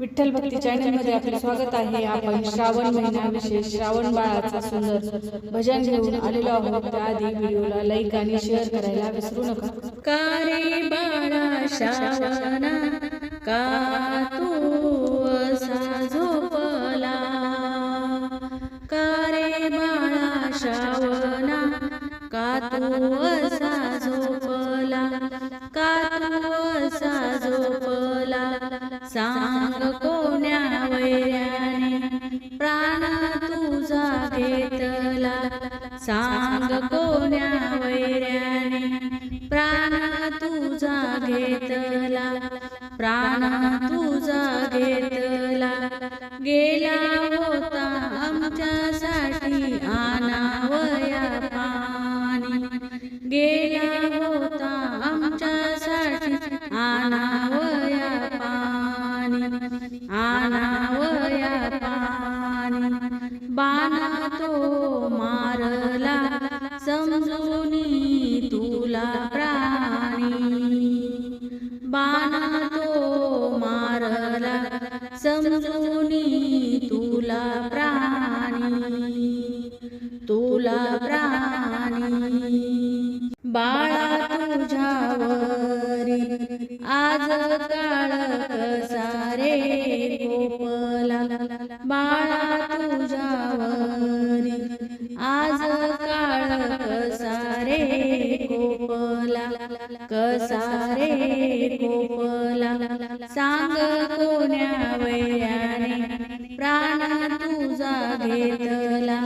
विठ्ठल भक्ती चॅनलमध्ये आपले स्वागत आहे आपण श्रावण महिना विशेष श्रावण बाळाचा सुंदर भजन घेऊन आलेलो आहोत त्याआधी व्हिडिओला लाईक आणि शेअर करायला विसरू नका का रे बाळा श्रावणा का तू गेला होता आमच्यासाठी आनावया पाणी. गेला होता आमच्यासाठी आनावया पाणी. आनावया पाणी. बाणा तो मारला समजून समजूनी तुला प्राणी तुला प्राणी. बाळा तुझ्यावरी आज काळ कसा रे गोपला? बाळा घेतला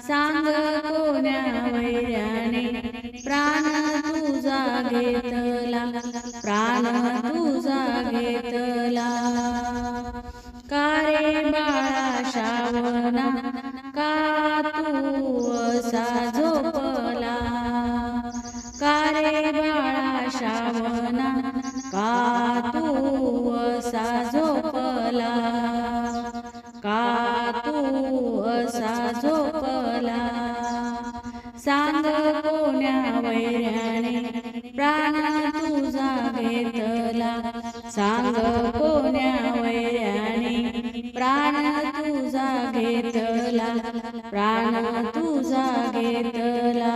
सांग कोण्या वैयाने प्राण तुझा घेतला प्राण तुझा घेतला कारे बाळा श्रावणा का तू असा असा झोपला. सांग कोण्या वैऱ्याने प्राण तुझा घेतला सांग कोण्या वैऱ्याने प्राण तुझा घेतला प्राण तुझा घेतला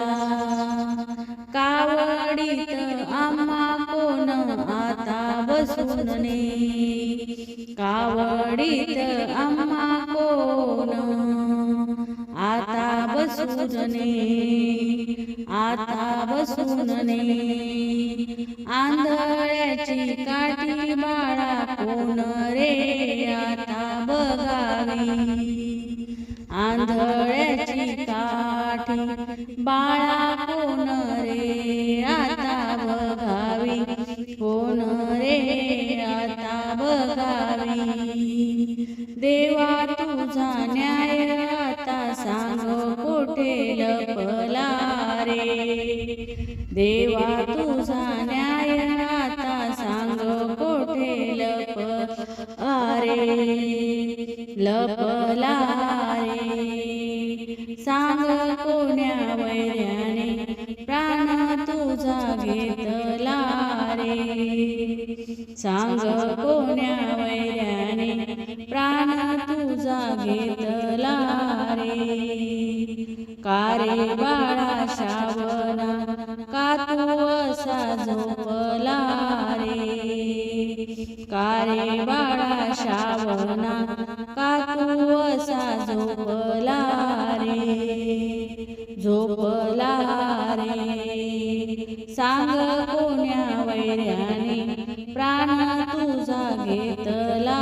कावडीत आम्हा कोण आता बसून कावडीत आम्हा कोण बसूनने आता बसूनने आंधळ्याची काठी बाळा कोण रे आता बघावी? आंधळ्याची काठी बाळा कोण रे आता बघावी? कोण रे आता बघावी? देवा तुझा न्याय कोठे लपला रे देवा रे कारे बाळा श्रावणा का तू असा झोपला रे कारे बाळा श्रावणा का तू असा झोपला रे झोपला रे सांग कोण्या वैऱ्याने प्राण तुझा घेतला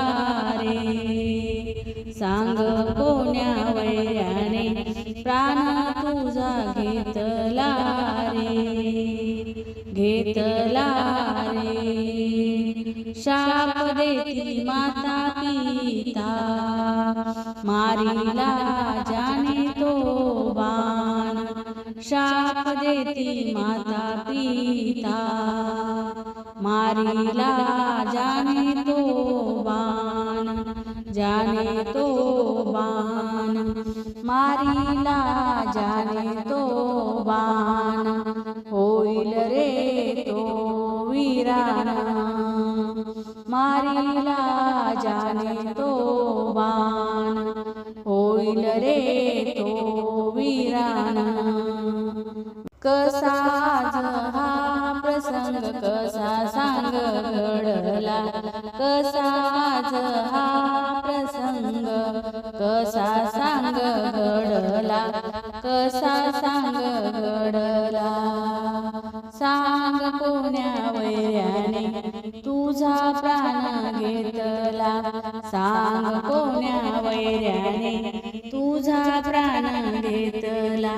रे सांग कोण्या वैऱ्याने प्राण तुझा घेतला रे घेतला रे शाप देती माता पिता मारिला जाने तो बाण। शाप देती माता पिता मारिला जाने तो बाण। जाने तो बाण मारिला जाने तो भवान होईल रे तो वीराना मारिला जाने तो बाण. होईल रे तो वीराना कसा कसा सांग घडला सांग कोण्या वैर्याने तुझा प्राण घेतला? सांग कोण्या वैर्याने तुझा प्राण घेतला?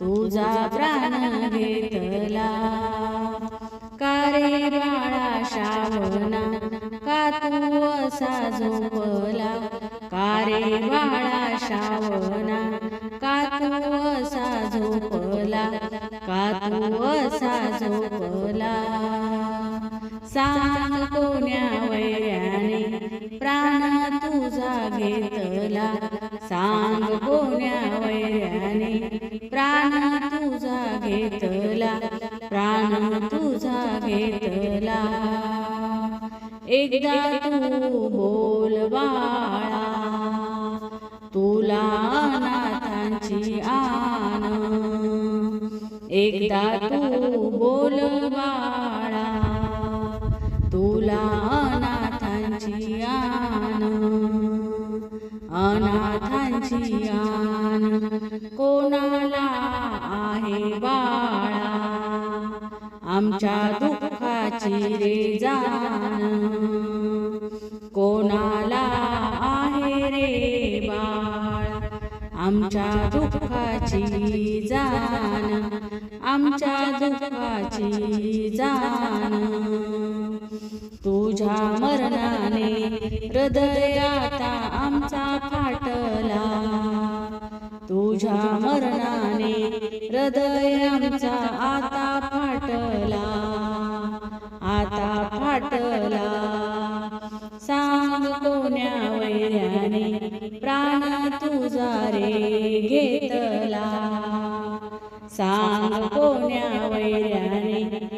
तुझा प्राण घेतला? कारे बाळा श्रावणा का तू असा झोपला? कारे बाळा झोपला का तू असा झोपला सांग कोण्या वैर्याने प्राण तुझा घेतला. सांग कोण्या वैर्याने प्राण तुझा घेतला. प्राण तुझा घेतला. एकदा तू बोल बाळा तुला एकदा तू बोल बाळा तुला अनाथांची आन अनाथांची आन कोणाला आहे बाळा? आमच्या दुःखाची रे जाण. कोणाला आहे रे बाळा? आमच्या दुःखाची जाण. आमच्या दुःखाची जाण. तुझ्या मरणाने हृदय आता आमचा फाटला. तुझ्या मरणाने हृदय आमचा आता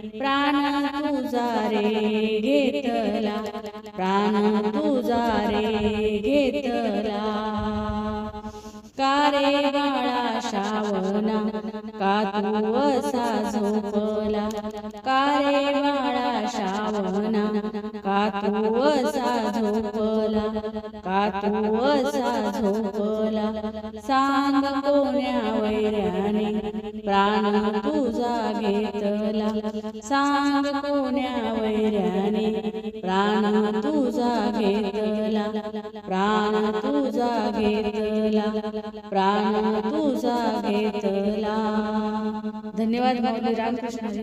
प्राण तुझा रे घेतला. प्राण तुझा रे घेतला. कारे बाळा श्रावणा का तू असा झोपला. कारे भावना का तू असा झोपला का तू असा झोपला सांग कोण्या वैराने प्राण तुझा घेतला. सांग कोण्या वैराने प्राण तुझा घेतला. प्राण तुझा घेतला प्राण तुझा घेतला. धन्यवाद भगवान रामकृष्ण